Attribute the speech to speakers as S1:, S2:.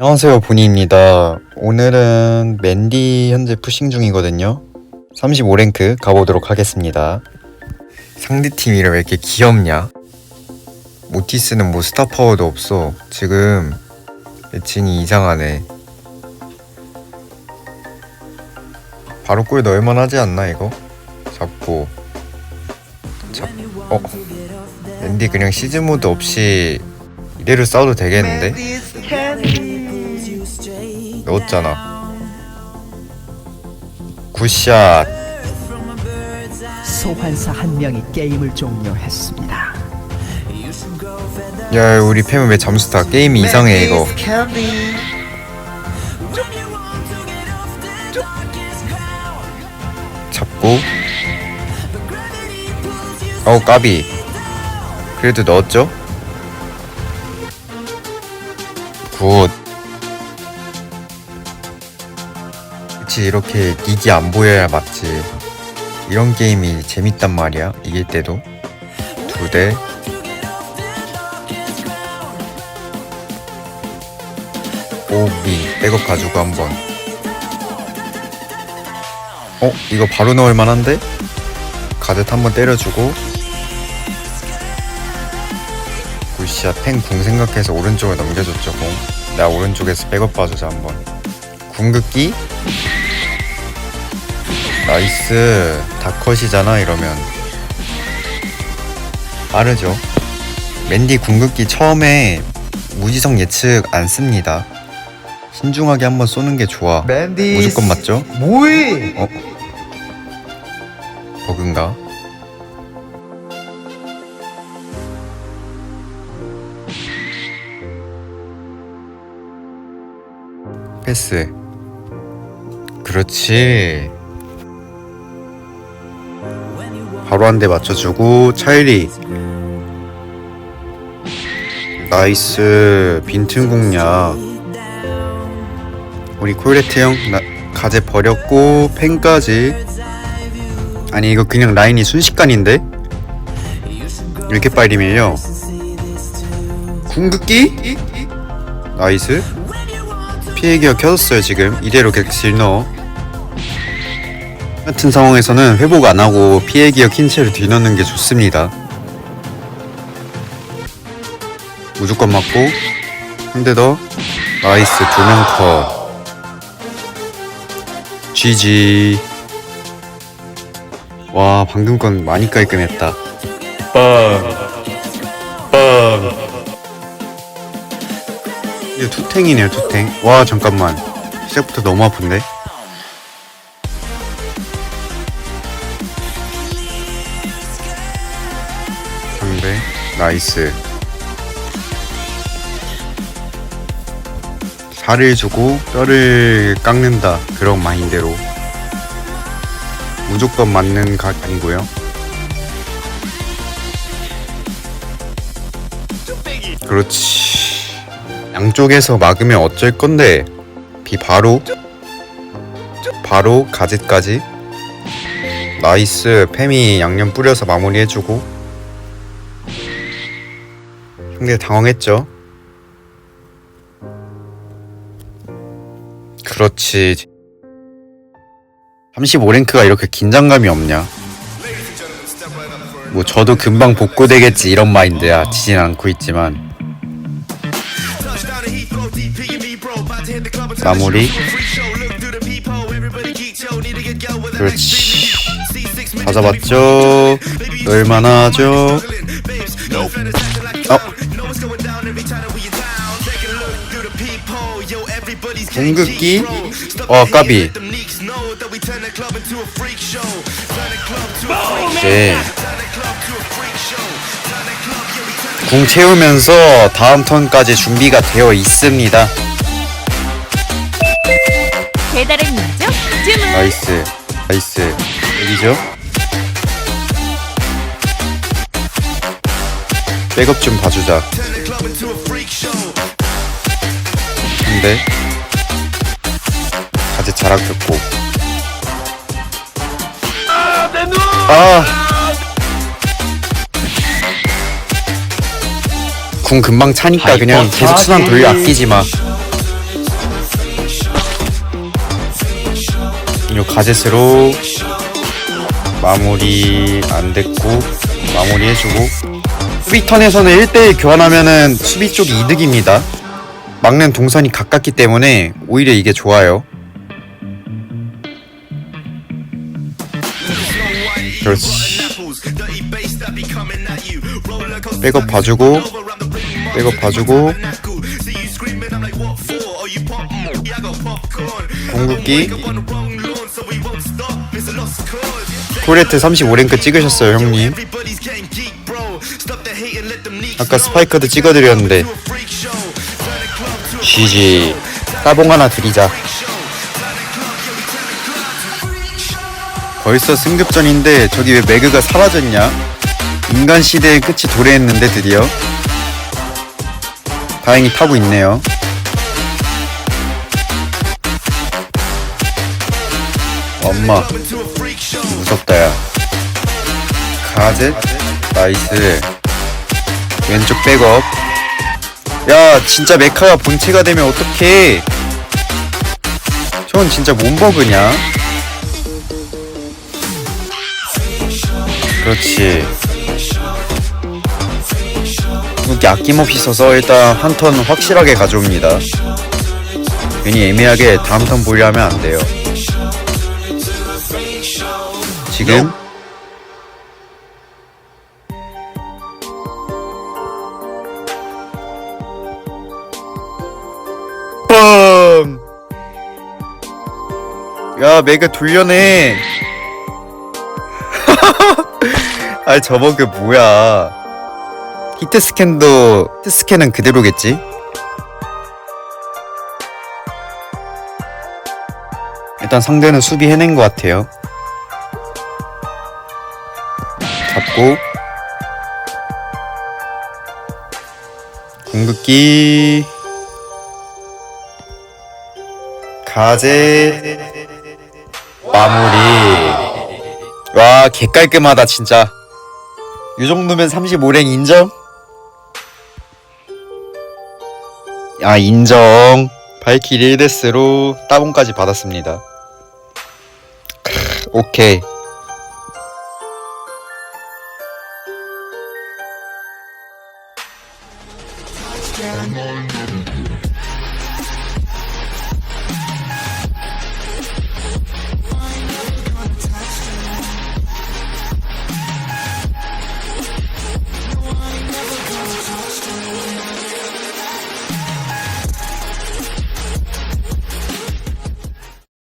S1: 안녕하세요 보니입니다. 오늘은 맨디 현재 푸싱 중이거든요. 35랭크 가보도록 하겠습니다. 상대팀 이름 왜 이렇게 귀엽냐? 모티스는 뭐 스타 파워도 없어. 지금 매칭이 이상하네. 바로 골 넣을만 하지 않나 이거? 잡고. 잡.. 어? 맨디 그냥 시즌 모드 없이 이대로 싸워도 되겠는데? 넣었잖아. 굿샷.
S2: 소환사 한 명이 게임을 종료했습니다.
S1: 야, 우리 팸은 왜 잠수 타? 게임이 이상해 이거. 잡고. 어우 까비. 그래도 넣었죠? 굿. 그치 이렇게 닉이 안 보여야 맞지. 이런 게임이 재밌단 말이야. 이길 때도. 두 대. 오비 백업 가지고 한번 어? 이거 바로 넣을 만한데? 가듯 한번 때려주고 굿샷 팽궁 생각해서 오른쪽을 넘겨줬죠 공 내가 오른쪽에서 백업 봐주자 한번 궁극기 나이스 다컷이잖아 이러면 빠르죠 맨디 궁극기 처음에 무지성 예측 안 씁니다 신중하게 한번 쏘는 게 좋아
S3: 맨디
S1: 무조건 맞죠?
S3: 뭐해?
S1: 어? 버그인가? 패스 그렇지 바로 한 대 맞춰주고 차일리 나이스. 빈틈 공략. 우리 콜레트 형 나, 가제 버렸고 펜까지. 아니 이거 그냥 라인이 순식간인데? 이렇게 빨리 밀려? 궁극기? 나이스. 피해기가 켜졌어요 지금. 이대로 객실 넣어 같은 상황에서는 회복 안 하고 피해기가 킨 채로 뒤넣는 게 좋습니다. 무조건 맞고 한 대 더 나이스 두명 컷 GG 와 방금 건 많이 깔끔했다. 뻥뻥 이게 투탱이네요 투탱. 와 잠깐만. 시작부터 너무 아픈데 나이스. 살을 주고 뼈를 깎는다 그런 마인드로. 무조건 맞는 각 아니고요. 그렇지. 양쪽에서 막으면 어쩔 건데? 비 바로? 바로 가짓까지? 나이스. 팸이 양념 뿌려서 마무리해주고 상대 당황했죠. 그렇지. 35랭크가 이렇게 긴장감이 없냐? 뭐 저도 금방 복구되겠지 이런 마인드야. 지진 않고 있지만. 마무리. 그렇지. 다 잡았죠? 얼마나죠? 어 궁극기? 어 까비. 이제 궁 채우면서 다음 턴까지 준비가 되어 있습니다.
S4: 배달의 민족 주문
S1: 나이스 나이스. 여기죠? 백업 좀 봐주자. 근데 이제 자랑 듣고. 아, 아궁 금방 차니까 아이, 그냥 계속 아, 순환 돌려 네. 아끼지 마. 이거 가젯으로 마무리 안 됐고 마무리 해주고. 수비턴에서는 1대1 교환하면은 수비 쪽이 이득입니다. 막는 동선이 가깝기 때문에 오히려 이게 좋아요. 그렇지 백업 봐주고 백업 봐주고. 공격기. 토레트 35랭크 찍으셨어요 형님. 아까 스파이크도 찍어드렸는데. GG 따봉 하나 드리자 벌써 승급전인데 저기 왜 매그가 사라졌냐? 인간 시대의 끝이 도래했는데 드디어. 다행히 타고 있네요. 엄마 무섭다 야. 가젯 나이스. 왼쪽 백업. 야 진짜 메카가 본체가 되면 어떡해? 저건 진짜 몸버그냐 그렇지. 이렇게 아낌없이 써서 일단 한 턴 확실하게 가져옵니다. 괜히 애매하게 다음 턴 보려 하면 안 돼요. 지금? 뻥! 야, 메가 돌려내. 아, 저번 그 뭐야. 히트 스캔도, 히트 스캔은 그대로겠지? 일단 상대는 수비 해낸 것 같아요. 잡고 궁극기 가제 마무리 와 개깔끔하다 진짜 이 정도면 35랭 인정? 야 인정. 발키리 1데스로 따봉까지 받았습니다. 크, 오케이